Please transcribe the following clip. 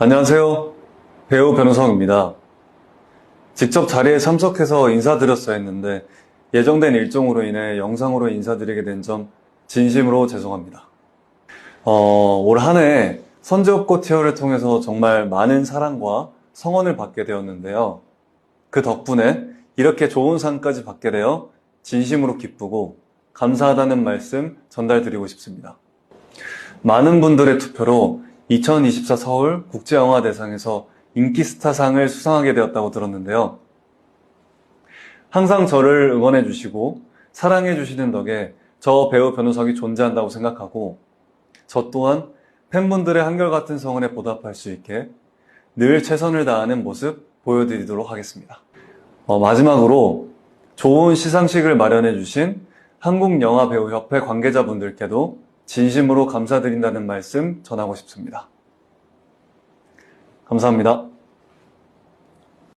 안녕하세요. 배우 변우성입니다. 직접 자리에 참석해서 인사드렸어야 했는데 예정된 일정으로 인해 영상으로 인사드리게 된 점 진심으로 죄송합니다. 어, 올 한 해 선제업고 티어를 통해서 정말 많은 사랑과 성원을 받게 되었는데요. 그 덕분에 이렇게 좋은 상까지 받게 되어 진심으로 기쁘고 감사하다는 말씀 전달드리고 싶습니다. 많은 분들의 투표로 2024 서울 국제영화대상에서 인기스타상을 수상하게 되었다고 들었는데요. 항상 저를 응원해 주시고 사랑해 주시는 덕에 저 배우 변우석이 존재한다고 생각하고 저 또한 팬분들의 한결같은 성원에 보답할 수 있게 늘 최선을 다하는 모습 보여드리도록 하겠습니다. 어, 마지막으로 좋은 시상식을 마련해 주신 한국영화배우협회 관계자분들께도 진심으로 감사드린다는 말씀 전하고 싶습니다. 감사합니다.